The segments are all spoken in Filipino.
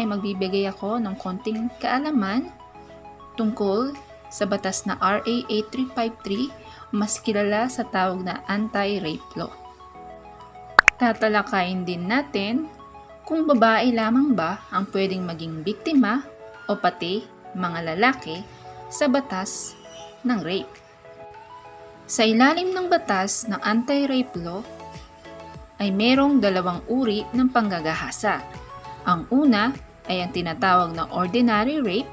ay magbibigay ako ng konting kaalaman tungkol sa batas na RA 8353 mas kilala sa tawag na Anti-Rape Law. Tatalakayin din natin kung babae lamang ba ang pwedeng maging biktima o pati mga lalaki sa batas ng rape. Sa ilalim ng batas ng Anti-Rape Law ay merong dalawang uri ng panggagahasa. Ang una ay ang tinatawag na ordinary rape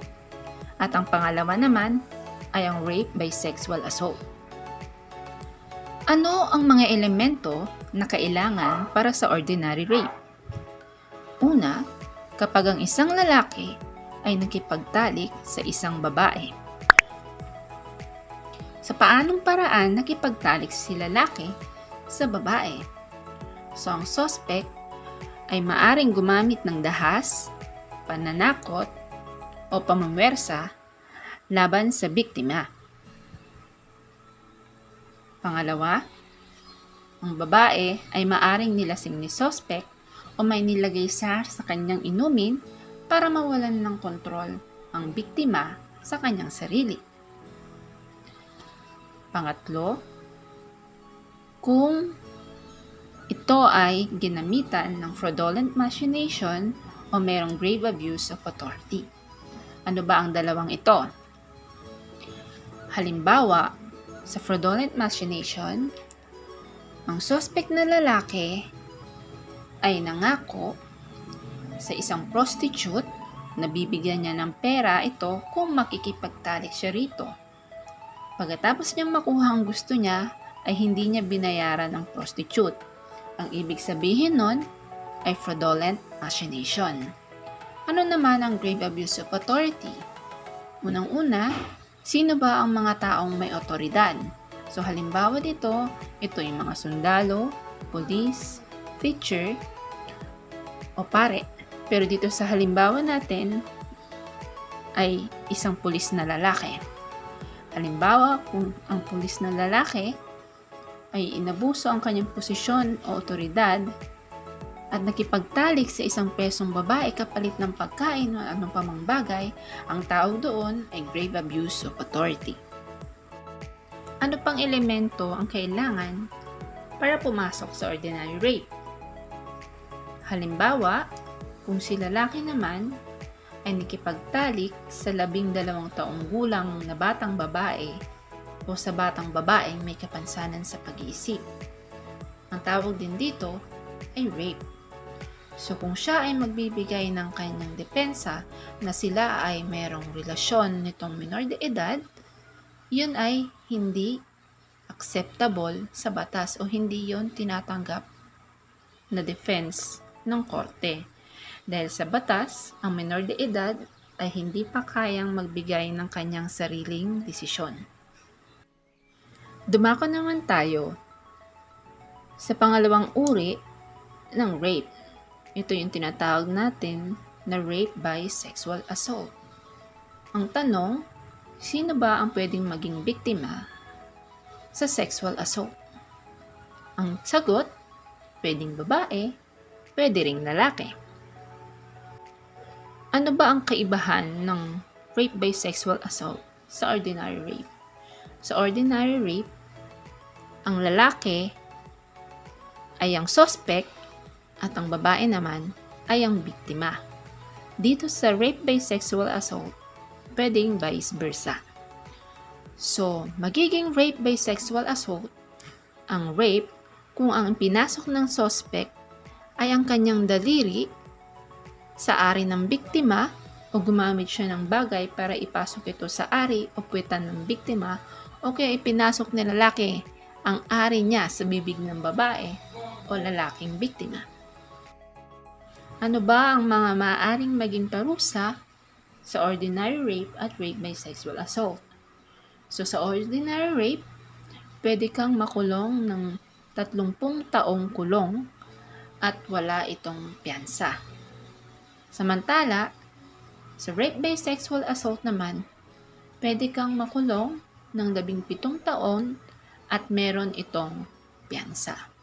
at ang pangalawa naman ay ang rape by sexual assault. Ano ang mga elemento na kailangan para sa ordinary rape? Una, kapag ang isang lalaki ay nakipagtalik sa isang babae. Sa paanong paraan nakipagtalik si lalaki sa babae? So ang suspect ay maaring gumamit ng dahas, pananakot, o pamamwersa laban sa biktima. Pangalawa, ang babae ay maaring nilasing ni suspect o may nilagay sa sa kanyang inumin para mawalan ng kontrol ang biktima sa kanyang sarili. Pangatlo, kung ito ay ginamitan ng fraudulent machination o merong grave abuse of authority. Ano ba ang dalawang ito? Halimbawa, sa fraudulent machination, ang suspect na lalaki ay nangako sa isang prostitute na bibigyan niya ng pera ito kung makikipagtalik siya rito. Pagkatapos niyang makuha ang gusto niya, ay hindi niya binayaran ng prostitute. Ang ibig sabihin nun ay fraudulent machination. Ano naman ang grave abuse of authority? Unang-una, sino ba ang mga taong may otoridad? So halimbawa dito, ito yung mga sundalo, police, teacher, o pare. Pero dito sa halimbawa natin ay isang pulis na lalaki. Halimbawa, kung ang pulis na lalaki ay inabuso ang kanyang posisyon o otoridad at nakipagtalik sa isang presong babae kapalit ng pagkain o anong pamang bagay, ang tawag doon ay grave abuse of authority. Ano pang elemento ang kailangan para pumasok sa ordinary rape? Halimbawa, kung si lalaki naman ay nakipagtalik sa labing dalawang taong gulang na batang babae o sa batang babaeng may kapansanan sa pag-iisip. Ang tawag din dito ay rape. So kung siya ay magbibigay ng kanyang depensa na sila ay merong relasyon nitong minor de edad, yun ay hindi acceptable sa batas o hindi yon tinatanggap na defense ng korte. Dahil sa batas, ang minor de edad ay hindi pa kayang magbigay ng kanyang sariling desisyon. Dumako naman tayo sa pangalawang uri ng rape. Ito yung tinatawag natin na rape by sexual assault. Ang tanong, sino ba ang pwedeng maging biktima sa sexual assault? Ang sagot, pwedeng babae, pwede ring lalaki. Ano ba ang kaibahan ng rape by sexual assault sa ordinary rape? Sa ordinary rape, ang lalaki ay ang suspect at ang babae naman ay ang biktima. Dito sa rape by sexual assault, pwedeng vice versa. So, magiging rape by sexual assault, ang rape kung ang pinasok ng suspect ay ang kanyang daliri sa ari ng biktima o gumamit siya ng bagay para ipasok ito sa ari o puwetan ng biktima o kaya ipinasok ni lalaki ang ari niya sa bibig ng babae o lalaking biktima. Ano ba ang mga maaaring maging parusa sa ordinary rape at rape by sexual assault? So sa ordinary rape, pwede kang makulong ng 30 taong kulong at wala itong piyansa. Samantala, sa rape by sexual assault naman, pwede kang makulong ng 17 taon at meron itong piyansa.